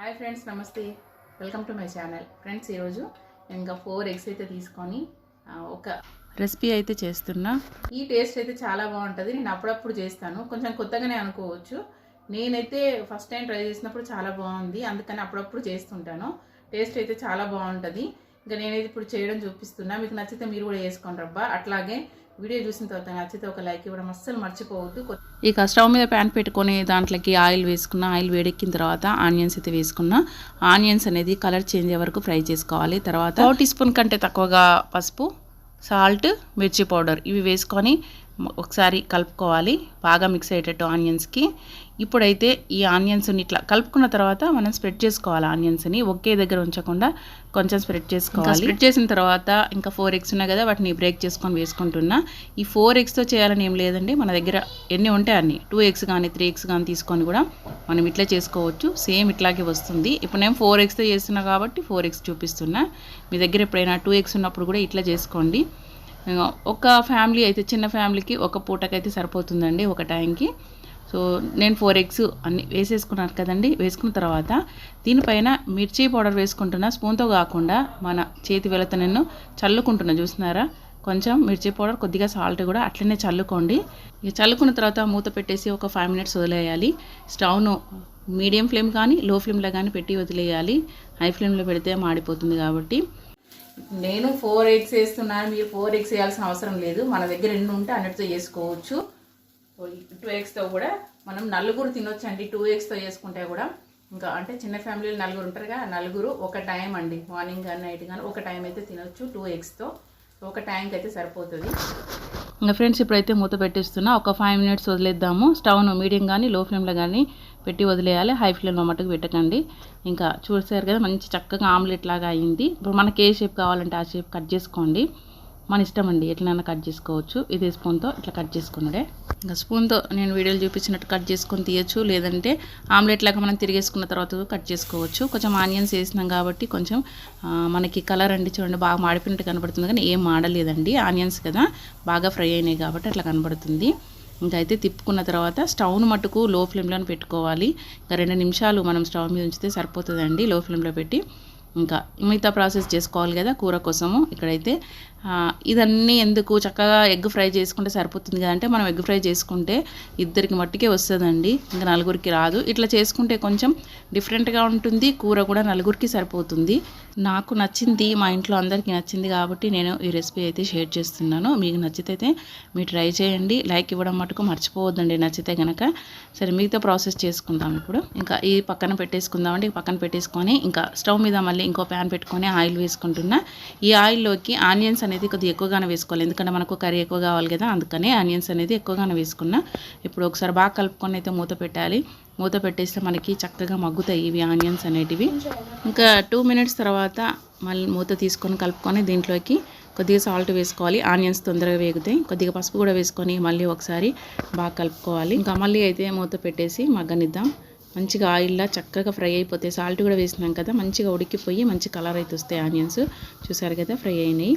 Hi friends నమస్తే. Welcome to my channel. Friends ఈరోజు నేను ఇంకా ఫోర్ ఎగ్స్ అయితే తీసుకొని ఒక రెసిపీ అయితే చేస్తున్నా. ఈ టేస్ట్ అయితే చాలా బాగుంటుంది. నేను అప్పుడప్పుడు చేస్తాను. కొంచెం కొత్తగానే అనుకోవచ్చు. నేనైతే ఫస్ట్ టైం ట్రై చేసినప్పుడు చాలా బాగుంది. అందుకని అప్పుడప్పుడు చేస్తుంటాను. టేస్ట్ అయితే చాలా బాగుంటుంది. ఇంకా నేనైతే ఇప్పుడు చేయడం చూపిస్తున్నా. మీకు నచ్చితే మీరు కూడా చేసుకోండి రబ్బా. అట్లాగే వీడియో చూసిన తర్వాత నచ్చితే ఒక లైక్ ఇవ్వడం అస్సలు మర్చిపోవద్దు. ఇక స్టవ్ మీద ప్యాన్ పెట్టుకొని దాంట్లోకి ఆయిల్ వేసుకున్న ఆయిల్ వేడెక్కిన తర్వాత ఆనియన్స్ అయితే వేసుకున్న. ఆనియన్స్ అనేది కలర్ చేంజ్ అయ్యే వరకు ఫ్రై చేసుకోవాలి. తర్వాత పావు టీ స్పూన్ కంటే తక్కువగా పసుపు. సాల్ట్ మిర్చి పౌడర్ ఇవి వేసుకొని ఒకసారి కలుపుకోవాలి. బాగా మిక్స్ అయ్యేటట్టు ఆనియన్స్కి ఇప్పుడైతే ఈ ఆనియన్స్ని ఇట్లా కలుపుకున్న తర్వాత మనం స్ప్రెడ్ చేసుకోవాలి ఆనియన్స్ని. ఒకే దగ్గర ఉంచకుండా కొంచెం స్ప్రెడ్ చేసుకోవాలి. స్ప్రెడ్ చేసిన తర్వాత ఇంకా ఫోర్ ఎగ్స్ ఉన్నాయి కదా వాటిని బ్రేక్ చేసుకొని వేసుకుంటున్నా. ఈ ఫోర్ ఎగ్స్తో చేయాలని ఏం లేదండి. మన దగ్గర ఎన్ని ఉంటాయి అన్ని? టూ ఎగ్స్ కానీ త్రీ ఎగ్స్ కానీ తీసుకొని కూడా మనం ఇట్లా చేసుకోవచ్చు. సేమ్ ఇట్లాగే వస్తుంది. ఇప్పుడు నేను ఫోర్ ఎక్స్తో చేస్తున్నా కాబట్టి ఫోర్ ఎక్స్ చూపిస్తున్నా. మీ దగ్గర ఎప్పుడైనా టూ ఎక్స్ ఉన్నప్పుడు కూడా ఇట్లా చేసుకోండి. ఒక ఫ్యామిలీ అయితే చిన్న ఫ్యామిలీకి ఒక పూటకైతే సరిపోతుందండి ఒక టైంకి సో నేను ఫోర్ ఎగ్స్ అన్ని వేసేసుకున్నాను కదండి. వేసుకున్న తర్వాత దీనిపైన మిర్చి పౌడర్ వేసుకుంటున్నా. స్పూన్తో కాకుండా మన చేతి వెళత నేను చల్లుకుంటున్నా. చూస్తున్నారా? కొంచెం మిర్చి పౌడర్ కొద్దిగా సాల్ట్ కూడా అట్లనే చల్లుకోండి. ఇక చల్లుకున్న తర్వాత మూత పెట్టేసి ఒక ఫైవ్ మినిట్స్ వదిలేయాలి. స్టవ్ను మీడియం ఫ్లేమ్ కానీ లో ఫ్లేమ్లో కానీ పెట్టి వదిలేయాలి. హై ఫ్లేమ్లో పెడితే మాడిపోతుంది కాబట్టి. నేను ఫోర్ ఎగ్స్ వేస్తున్నాను. మీరు ఫోర్ ఎగ్స్ వేయాల్సిన అవసరం లేదు. మన దగ్గర ఎన్ని ఉంటే అన్నిటితో చేసుకోవచ్చు. టూ ఎగ్స్తో కూడా మనం నలుగురు తినొచ్చు అండి టూ ఎగ్స్తో చేసుకుంటే కూడా. ఇంకా అంటే చిన్న ఫ్యామిలీలో నలుగురు ఉంటారుగా కదా నలుగురు ఒక టైం అండి. మార్నింగ్ కానీ నైట్ కానీ ఒక టైం అయితే తినొచ్చు. టూ ఎగ్స్తో ఒక ట్యాంక్ అయితే సరిపోతుంది. ఇంకా ఫ్రెండ్స్ ఇప్పుడైతే మూత పెట్టేస్తున్నా. ఒక ఫైవ్ మినిట్స్ వదిలేద్దాము. స్టవ్ను మీడియం కానీ లో ఫ్లేమ్లో కానీ పెట్టి వదిలేయాలి. హై ఫ్లేమ్లో మట్టుకు పెట్టకండి. ఇంకా చూసారు కదా మంచి చక్కగా ఆమ్లెట్ లాగా అయింది. ఇప్పుడు మనకి ఏ షేప్ కావాలంటే ఆ షేప్ కట్ చేసుకోండి. మన ఇష్టం అండి ఎట్లైనా కట్ చేసుకోవచ్చు. ఇదే స్పూన్తో ఇట్లా కట్ చేసుకున్నాడే స్పూన్తో నేను వీడియోలు చూపించినట్టు కట్ చేసుకొని తీయచ్చు. లేదంటే ఆమ్లెట్ లాగా మనం తిరిగేసుకున్న తర్వాత కట్ చేసుకోవచ్చు. కొంచెం ఆనియన్స్ వేసినాం కాబట్టి కొంచెం మనకి కలర్ అండి చూడండి బాగా మాడిపోయినట్టు కనబడుతుంది కానీ ఏం మాడలేదండి. ఆనియన్స్ కదా బాగా ఫ్రై అయినాయి కాబట్టి అట్లా కనబడుతుంది. ఇంకా అయితే తిప్పుకున్న తర్వాత స్టవ్ను మట్టుకు లో ఫ్లేమ్లో పెట్టుకోవాలి. ఇంకా రెండు నిమిషాలు మనం స్టవ్ మీద ఉంచితే సరిపోతుందండి లో ఫ్లేమ్లో పెట్టి. ఇంకా మిగతా ప్రాసెస్ చేసుకోవాలి కదా కూర కోసము. ఇక్కడైతే ఇదన్నీ ఎందుకు? చక్కగా ఎగ్ ఫ్రై చేసుకుంటే సరిపోతుంది కదంటే మనం ఎగ్ ఫ్రై చేసుకుంటే ఇద్దరికి మట్టికే వస్తుందండి. ఇంకా నలుగురికి రాదు. ఇట్లా చేసుకుంటే కొంచెం డిఫరెంట్గా ఉంటుంది. కూర కూడా నలుగురికి సరిపోతుంది. నాకు నచ్చింది మా ఇంట్లో అందరికీ నచ్చింది కాబట్టి నేను ఈ రెసిపీ అయితే షేర్ చేస్తున్నాను. మీకు నచ్చితే మీరు ట్రై చేయండి. లైక్ ఇవ్వడం మటుకు మర్చిపోవద్దండి. నచ్చితే కనుక సరే మిగతా ప్రాసెస్ చేసుకుందాం ఇప్పుడు. ఇంకా ఈ పక్కన పెట్టేసుకుందామండి. పక్కన పెట్టేసుకొని ఇంకా స్టవ్ మీద మళ్ళీ ఇంకో ప్యాన్ పెట్టుకొని ఆయిల్ వేసుకుంటున్నా. ఈ ఆయిల్లోకి ఆనియన్స్ అనేది కొద్దిగా ఎక్కువగానే వేసుకోవాలి. ఎందుకంటే మనకు కర్రీ ఎక్కువ కావాలి కదా అందుకనే ఆనియన్స్ అనేది ఎక్కువగానే వేసుకున్నా. ఇప్పుడు ఒకసారి బాగా కలుపుకొని అయితే మూత పెట్టాలి. మూత పెట్టేస్తే మనకి చక్కగా మగ్గుతాయి ఇవి ఆనియన్స్ అనేటివి. ఇంకా టూ మినిట్స్ తర్వాత మళ్ళీ మూత తీసుకొని కలుపుకొని దీంట్లోకి కొద్దిగా సాల్ట్ వేసుకోవాలి. ఆనియన్స్ తొందరగా వేగుతాయి. కొద్దిగా పసుపు కూడా వేసుకొని మళ్ళీ ఒకసారి బాగా కలుపుకోవాలి. ఇంకా మళ్ళీ అయితే మూత పెట్టేసి మగ్గనిద్దాం. మంచిగా ఆయిల్లా చక్కగా ఫ్రై అయిపోతాయి. సాల్ట్ కూడా వేసినాం కదా మంచిగా ఉడికిపోయి మంచి కలర్ అయితే వస్తాయి ఆనియన్స్. చూసారు కదా ఫ్రై అయినాయి.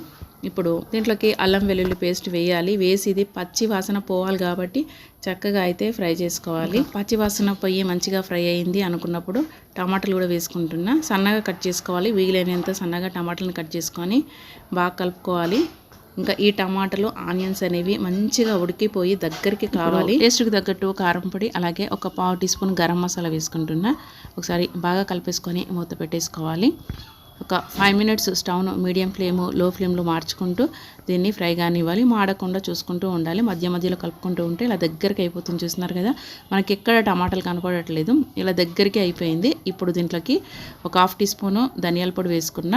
ఇప్పుడు దీంట్లోకి అల్లం వెల్లుల్లి పేస్ట్ వేయాలి. వేసి ఇది పచ్చి వాసన పోవాలి కాబట్టి చక్కగా అయితే ఫ్రై చేసుకోవాలి. పచ్చి వాసన పోయి మంచిగా ఫ్రై అయింది అనుకున్నప్పుడు టమాటాలు కూడా వేసుకుంటున్నా. సన్నగా కట్ చేసుకోవాలి. వీలైనంత సన్నగా టమాటాలను కట్ చేసుకొని బాగా కలుపుకోవాలి. ఇంకా ఈ టమాటాలు ఆనియన్స్ అనేవి మంచిగా ఉడికిపోయి దగ్గరికి కావాలి. టేస్ట్కి తగ్గట్టు కారం పొడి అలాగే ఒక పావు టీ స్పూన్ గరం మసాలా వేసుకుంటున్నా. ఒకసారి బాగా కలిపేసుకొని మూత పెట్టేసుకోవాలి. ఒక ఫైవ్ మినిట్స్ స్టవ్ను మీడియం ఫ్లేమ్లో ఫ్లేమ్లో మార్చుకుంటూ దీన్ని ఫ్రై కానివ్వాలి. మాడకుండా చూసుకుంటూ ఉండాలి. మధ్య మధ్యలో కలుపుకుంటూ ఉంటే ఇలా దగ్గరికి అయిపోతుంది. చూస్తున్నారు కదా మనకి ఎక్కడ టమాటాలు కనపడట్లేదు. ఇలా దగ్గరికి అయిపోయింది. ఇప్పుడు దీంట్లోకి ఒక హాఫ్ టీ స్పూను ధనియాల పొడి వేసుకున్న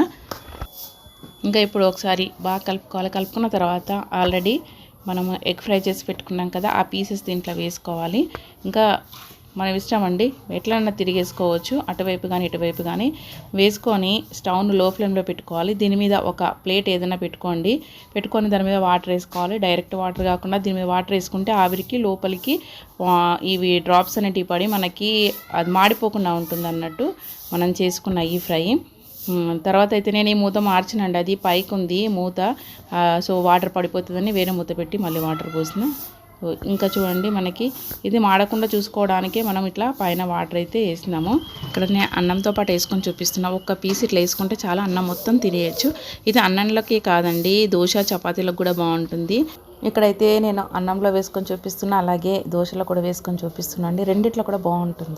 ఇంకా ఇప్పుడు ఒకసారి బాగా కలుపుకోవాలి. కలుపుకున్న తర్వాత ఆల్రెడీ మనము ఎగ్ ఫ్రై చేసి పెట్టుకున్నాం కదా ఆ పీసెస్ దీంట్లో వేసుకోవాలి. ఇంకా మనం ఇష్టం అండి. ఎట్లన్నా తిరిగేసుకోవచ్చు. అటువైపు కానీ ఇటువైపు కానీ వేసుకొని స్టవ్ను లో ఫ్లేమ్లో పెట్టుకోవాలి. దీని మీద ఒక ప్లేట్ ఏదైనా పెట్టుకోండి. పెట్టుకొని దాని మీద వాటర్ వేసుకోవాలి. డైరెక్ట్ వాటర్ కాకుండా దీని మీద వాటర్ వేసుకుంటే ఆవిరికి లోపలికి ఇవి డ్రాప్స్ అనేటివి పడి మనకి అది మాడిపోకుండా ఉంటుంది అన్నట్టు మనం చేసుకున్న ఈ ఫ్రై. తర్వాత అయితే నేను ఈ మూత మార్చినండి. అది పైకి ఉంది మూత సో వాటర్ పడిపోతుందని వేరే మూత పెట్టి మళ్ళీ వాటర్ పోసిన. ఇంకా చూడండి మనకి ఇది మాడకుండా చూసుకోవడానికి మనం ఇట్లా పైన వాటర్ అయితే వేసినాము. ఇక్కడ నేను అన్నంతో పాటు వేసుకొని చూపిస్తున్నా. ఒక్క పీస్ ఇట్లా వేసుకుంటే చాలా అన్నం మొత్తం తినేయచ్చు. ఇది అన్నంలోకి కాదండి దోశ చపాతీలకు కూడా బాగుంటుంది. ఇక్కడైతే నేను అన్నంలో వేసుకొని చూపిస్తున్నా అలాగే దోశలో కూడా వేసుకొని చూపిస్తున్నా అండి. రెండిట్లో కూడా బాగుంటుంది.